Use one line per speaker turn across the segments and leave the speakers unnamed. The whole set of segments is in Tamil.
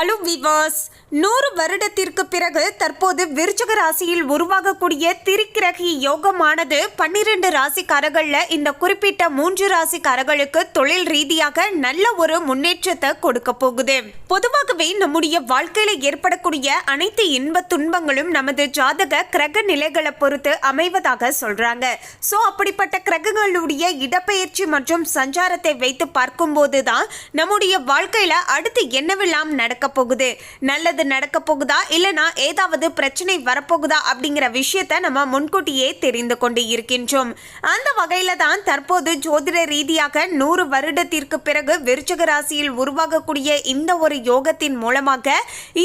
அலு விவாஸ் நூறு வருடத்திற்கு பிறகு தற்போது விருச்சக ராசியில் உருவாகக்கூடிய திரிக்கிரகி யோகமானது பன்னிரண்டு ராசிக்காரர்களில் இந்த குறிப்பிட்ட மூன்று ராசிக்காரர்களுக்கு தொழில் ரீதியாக நல்ல ஒரு முன்னேற்றத்தை கொடுக்க போகுது. பொதுவாகவே நம்முடைய வாழ்க்கையில ஏற்படக்கூடிய அனைத்து இன்ப துன்பங்களும் நமது ஜாதக கிரக நிலைகளை பொறுத்து அமைவதாக சொல்றாங்க. சோ அப்படிப்பட்ட கிரகங்களுடைய இடப்பெயர்ச்சி மற்றும் சஞ்சாரத்தை வைத்து பார்க்கும்போது தான் நம்முடைய வாழ்க்கையில அடுத்து என்னவெல்லாம் நடக்க போகுது நல்லது நடக்க போகுதா இல்லனா ஏதாவது பிரச்சனை வரப்போகுதா? அப்படிங்கிற விஷயத்த நம்ம முன்கூட்டியே தெரிந்து கொண்டு இருக்கின்றோம். அந்த வகையில தான் தற்போது ஜோதிட ரீதியாக நூறு வருடத்திற்கு பிறகு விருச்சக ராசியில் உருவாகக்கூடிய இந்த ஒரு யோகத்தின் மூலமாக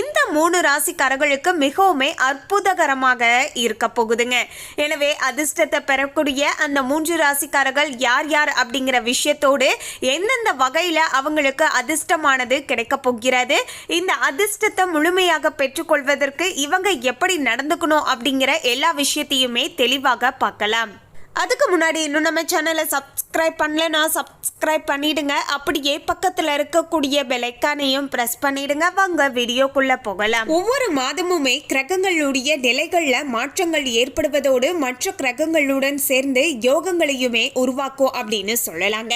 இந்த மூணு ராசிக்காரர்களுக்கு மிகவுமே அற்புதகரமாக இருக்க போகுதுங்க. எனவே அதிர்ஷ்டத்தை பெறக்கூடிய அந்த மூன்று ராசிக்காரர்கள் யார் யார் அப்படிங்கிற விஷயத்தோடு எந்தெந்த வகையில் அவங்களுக்கு அதிர்ஷ்டமானது கிடைக்க போகிறது? இந்த அதிர்ஷ்டத்தை முழுமையாக பெற்றுக்கொள்வதற்கு இவங்க எப்படி நடந்துக்கணும் அப்படிங்கிற எல்லா விஷயத்தையுமே தெளிவாக பார்க்கலாம். அதுக்கு முன்னாடி இன்னும் நம்ம சேனலை சப்ஸ்கிரைப் பண்ணலன்னா சப்ஸ்கிரைப் பண்ணிடுங்க. அப்படியே பக்கத்தில் இருக்கக்கூடிய பெலைக்கானையும் ப்ரெஸ் பண்ணிடுங்க. வாங்க வீடியோக்குள்ள போகலாம். ஒவ்வொரு மாதமுமே கிரகங்களுடைய நிலைகளில் மாற்றங்கள் ஏற்படுவதோடு மற்ற கிரகங்களுடன் சேர்ந்து யோகங்களையுமே உருவாக்கும் அப்படின்னு சொல்லலாங்க.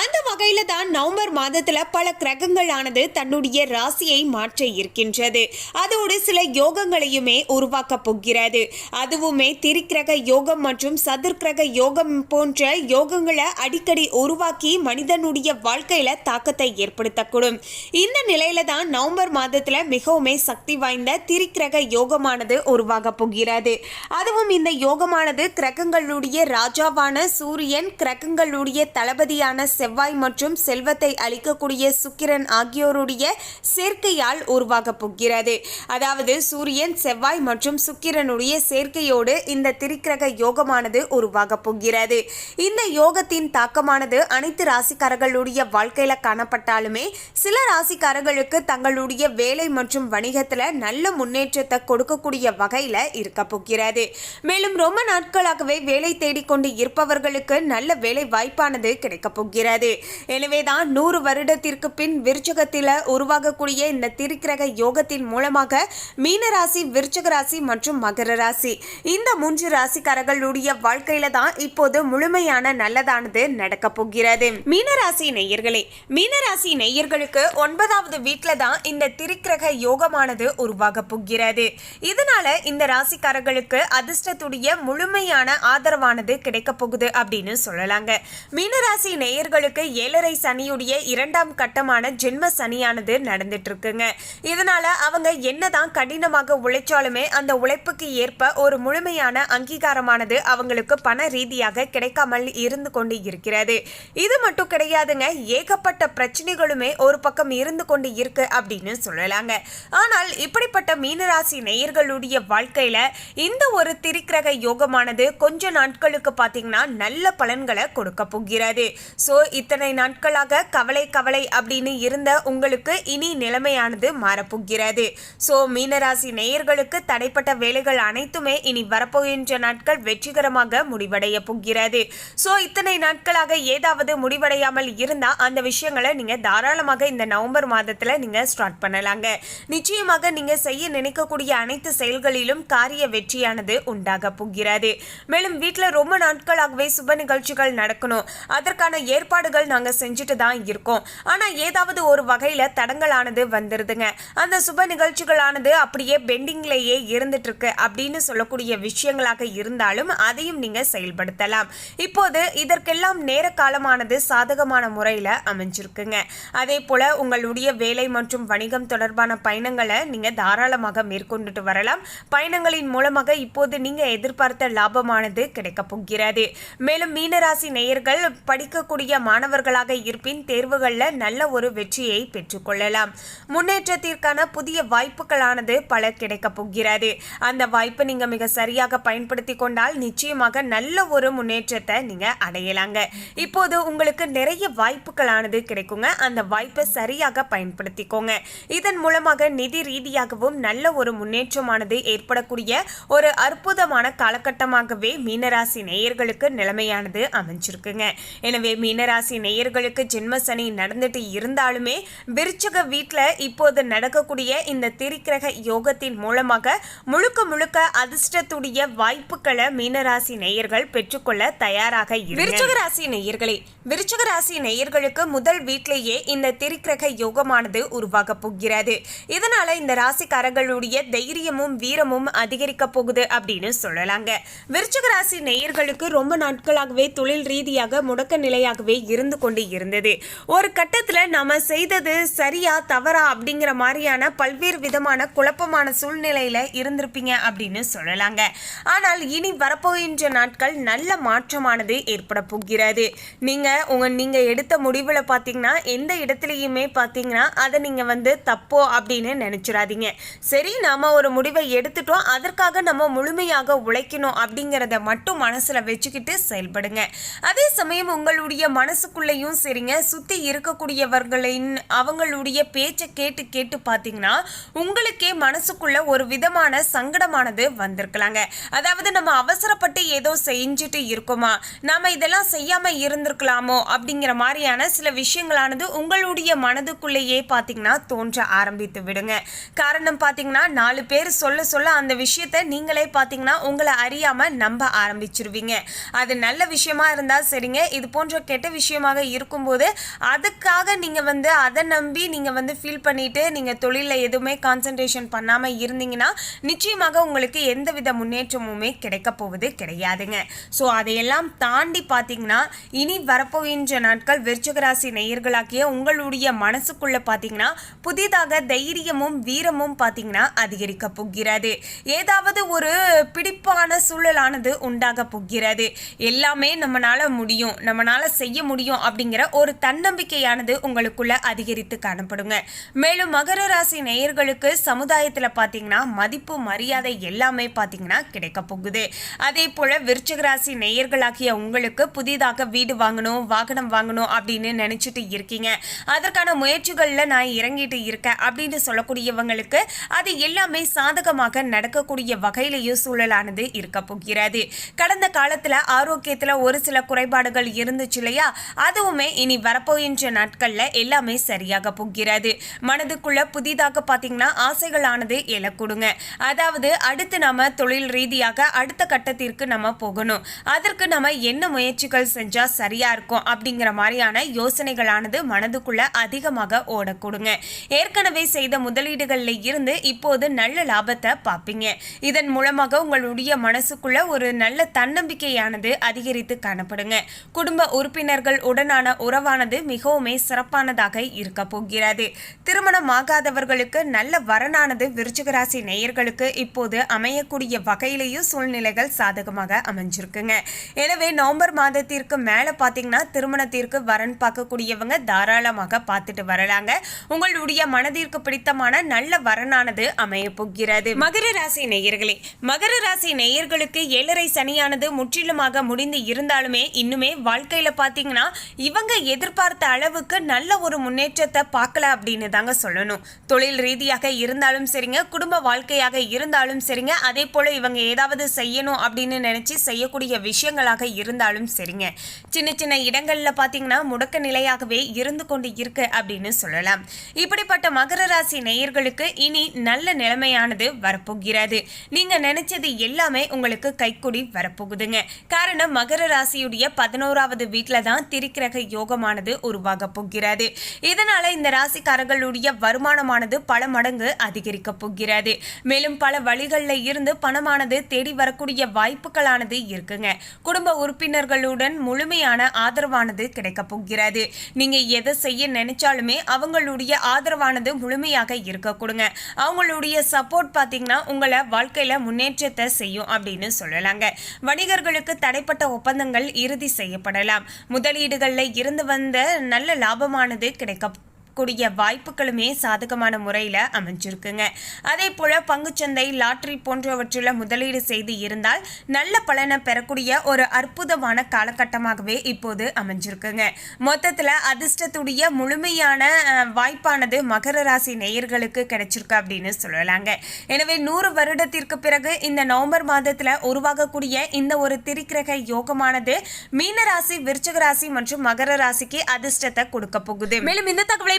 அந்த வகையில தான் நவம்பர் மாதத்துல பல கிரகங்களானது தன்னுடைய ராசியை மாற்ற இருக்கின்றது. அதோடு சில யோகங்களையுமே உருவாக்க போகிறது. அதுவுமே திரிக்கிரக யோகம் மற்றும் சதுர்கிரக யோகம் போன்ற யோகங்களை அடிக்கடி உருவாக்கி மனிதனுடைய வாழ்க்கையில தாக்கத்தை ஏற்படுத்தக்கூடும். இந்த நிலையில தான் நவம்பர் மாதத்துல மிகவுமே சக்தி வாய்ந்த திரிக்கிரக யோகமானது உருவாக போகிறது. அதுவும் இந்த யோகமானது கிரகங்களுடைய ராஜாவான சூரியன் கிரகங்களுடைய தளபதியான செவ்வாய் மற்றும் செல்வத்தை அளிக்கக்கூடிய சுக்கிரன் ஆகியோருடைய சேர்க்கையால் உருவாக போகிறது. அதாவது சூரியன் செவ்வாய் மற்றும் சுக்கிரனுடைய சேர்க்கையோடு இந்த திரிக்கிரக யோகமானது உருவாக போகிறது. இந்த யோகத்தின் தாக்கமானது அனைத்து ராசிக்காரர்களுடைய வாழ்க்கையில காணப்பட்டாலுமே சில ராசிக்காரர்களுக்கு தங்களுடைய வேலை மற்றும் வணிகத்துல நல்ல முன்னேற்றத்தை கொடுக்கக்கூடிய வகையில இருக்க போகிறது. மேலும் ரொம்ப நாட்களாகவே வேலை தேடிக்கொண்டு இருப்பவர்களுக்கு நல்ல வேலை வாய்ப்பானது கிடைக்கப் போகிறது. எனவேதான் நூறு வருடத்திற்கு பின் விருச்சகத்தில் உருவாகக்கூடிய இந்த திருக்கிரக யோகத்தின் மூலமாக மீனராசி விருச்சக ராசி மற்றும் மகர ராசி. இந்த மூன்று ராசிக்காரர்களுடைய வாழ்க்கையில தான் இப்போது முழுமையான நல்லதானது நடக்க போகிறது. மீனராசி நேயர்களே மீனராசி நேயர்களுக்கு ஒன்பதாவது வீட்டில தான் இந்த திரிக்கிரக யோகமானது உருவாக போகிறது. இதனால இந்த ராசிக்காரர்களுக்கு அதிர்ஷ்டத்துடைய முழுமையான ஆதரவானது கிடைக்க போகுது அப்படின்னு சொல்லலாங்க. மீனராசி நேயர்களுக்கு ஏழரை சனியுடைய இரண்டாம் கட்டமான ஜென்ம சனியானது நடந்துட்டு இருக்குங்க இதனால அவங்க என்னதான் கடினமாக உழைச்சாலுமே அந்த உழைப்புக்கு ஏற்ப ஒரு முழுமையான அங்கீகாரமானது அவங்களுக்கு பண ரீதியாக கிடைக்காமல் இருந்து கொண்டு இருக்கிறது. இது மட்டும் கிடையாதுங்க. ஏகப்பட்ட பிரச்சனைகளுமே ஒரு பக்கம் இருந்து கொண்டு இருக்கு அப்படின்னு சொல்லலாங்க. ஆனால் இப்படிப்பட்ட மீனராசி நேயர்களுடைய வாழ்க்கையில இந்த ஒரு திரிக்கிரக யோகமானது கொஞ்ச நாட்களுக்கு பார்த்தீங்கன்னா நல்ல பலன்களை கொடுக்க போகிறது. ஸோ இத்தனை நாட்களாக கவலை கவலை அப்படின்னு இருந்த உங்களுக்கு இனி நிலைமையானது மாறப்போகிறது. ஸோ மீனராசி நேயர்களுக்கு தடைப்பட்ட வேலைகள் அனைத்துமே இனி வரப்போகின்ற நாட்கள் வெற்றிகரமாக முடிவடைய போகிறது. ஸோ இத்தனை நாட்களாக ஏதாவது முடிவடையாமல் இருந்தால் அந்த விஷயங்களை நீங்கள் தாராளமாக இந்த நவம்பர் மாதத்தில் நீங்கள் ஸ்டார்ட் பண்ணலாங்க. நிச்சயமாக நீங்கள் செய்ய நினைக்கக்கூடிய அனைத்து செயல்களிலும் காரிய வெற்றியானது உண்டாக போகிறது. மேலும் வீட்டில் ரொம்ப நாட்களாகவே சுப நிகழ்ச்சிகள் நடக்கணும். அதற்கான ஏற்பாடுகள் நாங்கள் செஞ்சுட்டு தான் இருக்கோம். ஆனால் ஏதாவது ஒரு வகையில் தடங்களானது வந்துடுதுங்க அந்த சுப நிகழ்ச்சிகளானது அப்படியே பெண்டிங்லேயே இருந்துட்டு இருக்கு அப்படின்னு சொல்லக்கூடிய விஷயங்களாக இருந்தாலும் அதையும் நீங்கள் செயல்படுத்தலாம். இப்போது இதற்கெல்லாம் நேர காலமானது சாதகமான முறையில் அமைஞ்சிருக்குங்க. அதே போல உங்களுடைய வேலை மற்றும் வணிகம் தொடர்பான பயணங்களை நீங்கள் தாராளமாக மேற்கொண்டுட்டு வரலாம். பயணங்களின் மூலமாக இப்போது நீங்கள் எதிர்பார்த்த லாபமானது கிடைக்க போகிறது. மேலும் மீனராசி நேயர்கள் படிக்கக்கூடிய மாணவர்களாக இருப்பின் தேர்வுகளில் நல்ல ஒரு வெற்றியை பெற்றுக்கொள்ளலாம் முன்னேற்றத்திற்கான புதிய வாய்ப்புகளானது பல கிடைக்கப் போகிறது. அந்த வாய்ப்பை நீங்க மிக சரியாக பயன்படுத்தி கொண்டால் நிச்சயமாக நல்ல நல்ல ஒரு முன்னேற்றத்தை நீங்க அடையலாங்க. இப்போது உங்களுக்கு நிறைய வாய்ப்புகளானது கிடைக்குங்க. அந்த வாய்ப்பை சரியாக பயன்படுத்திக்கோங்க. இதன் மூலமாக நிதி ரீதியாகவும் நல்ல ஒரு முன்னேற்றமானது ஏற்படக்கூடிய ஒரு அற்புதமான காலகட்டமாகவே மீனராசி நேயர்களுக்கு நிலைமையானது அமைஞ்சிருக்குங்க. எனவே மீனராசி நேயர்களுக்கு ஜென்மசனி நடந்துட்டு இருந்தாலுமே விருச்சக வீட்டில் இப்போது நடக்கக்கூடிய இந்த திரிக்கிரக யோகத்தின் மூலமாக முழுக்க முழுக்க அதிர்ஷ்டத்துடைய வாய்ப்புகளை மீனராசி நேயர்கள் பெற்றுக்கொள்ள தயாராக விருச்சக ராசி நேயர்களே விருச்சக ராசி நேயர்களுக்கு முதல் வீட்டிலேயே இந்த திரிக்கிரக யோகமானது உருவாக போகிறது. இதனால இந்த ராசிக்காரர்களுடைய தைரியமும் வீரமும் அதிகரிக்க போகுது அப்படின்னு சொல்லலாங்க. விருச்சக ராசி நேயர்களுக்கு ரொம்ப நாட்களாகவே தொழில் ரீதியாக முடக்க நிலையாகவே இருந்து கொண்டு இருந்தது. ஒரு கட்டத்துல நாம செய்தது சரியா தவறா அப்படிங்கிற மாதிரியான பல்வேறு விதமான குழப்பமான சூழ்நிலையில இருந்திருப்பீங்க அப்படின்னு சொல்லலாங்க. ஆனால் இனி வரப்போகின்ற நாட்கள் நல்ல மாற்றமானது ஏற்பட போகிறது. நீங்க உங்க நீங்கள் எடுத்த முடிவில் பார்த்தீங்கன்னா எந்த இடத்துலயுமே பார்த்தீங்கன்னா அதை நீங்க வந்து தப்போ அப்படின்னு நினைச்சிடாதீங்க. சரி நாம ஒரு முடிவை எடுத்துட்டோம் அதற்காக நம்ம முழுமையாக உழைக்கணும் அப்படிங்கிறத மட்டும் மனசுல வச்சுக்கிட்டு செயல்படுங்க. அதே சமயம் உங்களுடைய மனசுக்குள்ளேயும் சரிங்க சுத்தி இருக்கக்கூடியவர்களின் அவங்களுடைய பேச்சை கேட்டு கேட்டு பார்த்தீங்கன்னா உங்களுக்கே மனசுக்குள்ள ஒரு விதமான சங்கடமானது வந்திருக்கலாங்க. அதாவது நம்ம அவசரப்பட்டு ஏதோ செஞ்சுட்டு இருக்கோமா? நாம் இதெல்லாம் செய்யாமல் இருந்திருக்கலாமோ? அப்படிங்கிற மாதிரியான சில விஷயங்களானது உங்களுடைய மனதுக்குள்ளேயே பார்த்தீங்கன்னா தோன்ற ஆரம்பித்து விடுங்க. காரணம் பார்த்தீங்கன்னா நாலு பேர் சொல்ல சொல்ல அந்த விஷயத்த நீங்களே பார்த்தீங்கன்னா உங்களை அறியாமல் நம்ப ஆரம்பிச்சிருவீங்க. அது நல்ல விஷயமா இருந்தால் சரிங்க. இது போன்ற கெட்ட விஷயமாக இருக்கும்போது அதுக்காக நீங்கள் வந்து அதை நம்பி நீங்கள் வந்து ஃபீல் பண்ணிட்டு நீங்கள் தொழிலில் எதுவுமே கான்சென்ட்ரேஷன் பண்ணாமல் இருந்தீங்கன்னா நிச்சயமாக உங்களுக்கு எந்தவித முன்னேற்றமுமே கிடைக்க போவது கிடையாதுங்க. ஸோ அதையெல்லாம் தாண்டி பார்த்தீங்கன்னா இனி வரப்போகின்ற நாட்கள் விருச்சகராசி நேயர்களாகிய உங்களுடைய மனசுக்குள்ளே பார்த்தீங்கன்னா புதிதாக தைரியமும் வீரமும் பார்த்தீங்கன்னா அதிகரிக்க போகிறது. ஏதாவது ஒரு பிடிப்பான சூழலானது உண்டாக போகிறது. எல்லாமே நம்மளால் முடியும் நம்மளால் செய்ய முடியும் அப்படிங்கிற ஒரு தன்னம்பிக்கையானது உங்களுக்குள்ள அதிகரித்து காணப்படுங்க. மேலும் மகர ராசி நேயர்களுக்கு சமுதாயத்தில் பார்த்தீங்கன்னா மதிப்பு மரியாதை எல்லாமே பார்த்தீங்கன்னா கிடைக்க போகுது. அதே போல் விருச்ச ராசி நேயர்களாகிய உங்களுக்கு புதிதாக வீடு வாங்கணும் வாகனம் வாங்கணும் அப்படின்னு நினைச்சிட்டு இருக்கீங்க. அதற்கான முயற்சிகளில் நான் இறங்கிட்டு இருக்கேன் அப்படின்னு சொல்லக்கூடியவங்களுக்கு அது எல்லாமே சாதகமாக நடக்கக்கூடிய வகையிலேயும் சூழலானது இருக்க போகிறது. கடந்த காலத்துல ஆரோக்கியத்துல ஒரு சில குறைபாடுகள் இருந்துச்சு இல்லையா? அதுவுமே இனி வரப்போகின்ற நாட்கள்ல எல்லாமே சரியாக போகிறது. மனதுக்குள்ள புதிதாக பாத்தீங்கன்னா ஆசைகளானது எழக்கூடுங்க. அதாவது அடுத்து நம்ம தொழில் ரீதியாக அடுத்த கட்டத்திற்கு நம்ம போகணும் அதற்கு நம்ம என்ன முயற்சிகள் செஞ்சால் சரியாக இருக்கும் அப்படிங்கிற மாதிரியான யோசனைகளானது மனதுக்குள்ளே அதிகமாக ஓடக்கூடுங்க. ஏற்கனவே செய்த முதலீடுகளில் இருந்து இப்போது நல்ல லாபத்தை பார்ப்பீங்க இதன் மூலமாக உங்களுடைய மனசுக்குள்ள ஒரு நல்ல தன்னம்பிக்கையானது அதிகரித்து காணப்படுங்க. குடும்ப உறுப்பினர்கள் உடனான உறவானது மிகவுமே சிறப்பானதாக இருக்க போகிறது. திருமணம் ஆகாதவர்களுக்கு நல்ல வரனானது விருச்சிகராசி நேயர்களுக்கு இப்போது அமையக்கூடிய வகையிலேயும் சூழ்நிலைகள் சாதகமாக அமைஞ்சு அமைஞ்சிருக்குங்க எனவே நவம்பர் மாதத்திற்கு மேலே பார்த்தீங்கன்னா திருமணத்திற்கு வரன் பார்க்கக்கூடியவங்க தாராளமாக பார்த்துட்டு வரலாங்க. உங்களுடைய மனதிற்கு பிடித்தமான நல்ல வரனானது அமைய போகிறது. மகர ராசி நேயர்களே மகர ராசி நேயர்களுக்கு ஏழரை சனியானது முற்றிலுமாக முடிந்து இருந்தாலுமே இன்னுமே வாழ்க்கையில் பார்த்தீங்கன்னா இவங்க எதிர்பார்த்த அளவுக்கு நல்ல ஒரு முன்னேற்றத்தை பார்க்கல அப்படின்னு தாங்க சொல்லணும். தொழில் ரீதியாக இருந்தாலும் சரிங்க குடும்ப வாழ்க்கையாக இருந்தாலும் சரிங்க அதே போல இவங்க ஏதாவது செய்யணும் அப்படின்னு நினைச்சு செய்யக்கூடிய விஷயங்களாக இருந்தாலும் சரிங்க. சின்ன சின்ன இடங்கள்ல பாத்தீங்கன்னா முடக்க நிலையாகவே இருந்து கொண்டு இருக்கு அப்படின்னு சொல்லலாம். இப்படிப்பட்ட மகர ராசி நேயர்களுக்கு இனி நல்ல நிலைமையானது வரப்போகிறது. நீங்க நினைச்சது எல்லாமே உங்களுக்கு கைக்குடி வரப்போகுதுங்க. காரணம் மகர ராசியுடைய பதினோராவது வீட்டில் தான் திரிக்கிரக யோகமானது உருவாக போகிறது. இதனால இந்த ராசிக்காரர்களுடைய வருமானமானது பல மடங்கு அதிகரிக்க போகிறது. மேலும் பல வழிகளில் இருந்து பணமானது தேடி வரக்கூடிய வாய்ப்புகளானது இருக்குங்க. குடும்ப உறுப்பினர்களுடன் முழுமையான ஆதரவானது கிடைக்க போகிறது. நீங்க எதை செய்ய நினைச்சாலுமே அவங்களுடைய ஆதரவானது முழுமையாக இருக்க கொடுங்க. அவங்களுடைய சப்போர்ட் பார்த்தீங்கன்னா உங்களை வாழ்க்கையில முன்னேற்றத்தை செய்யும் அப்படின்னு சொல்லலாங்க. வணிகர்களுக்கு தடைப்பட்ட ஒப்பந்தங்கள் இறுதி செய்யப்படலாம். முதலீடுகளில் இருந்து வந்த நல்ல லாபமானது கிடைக்க கூடிய வாய்ப்புகளுமே சாதகமான முறையில் அமைஞ்சிருக்குங்க. அதே போல் பங்குச்சந்தை லாட்ரி போன்றவற்றில் முதலீடு செய்து இருந்தால் நல்ல பலனை பெறக்கூடிய ஒரு அற்புதமான காலகட்டமாகவே இப்போது அமைஞ்சிருக்குங்க. மொத்தத்தில் அதிர்ஷ்டத்துடைய முழுமையான வாய்ப்பானது மகர ராசி நேயர்களுக்கு கிடைச்சிருக்கு அப்படின்னு சொல்லலாங்க. எனவே நூறு வருடத்திற்கு பிறகு இந்த நவம்பர் மாதத்தில் உருவாகக்கூடிய இந்த ஒரு திரிக்கிரக யோகமானது மீனராசி விருச்சக ராசி மற்றும் மகர ராசிக்கு அதிர்ஷ்டத்தை கொடுக்க போகுது. மேலும் இந்த தகவலை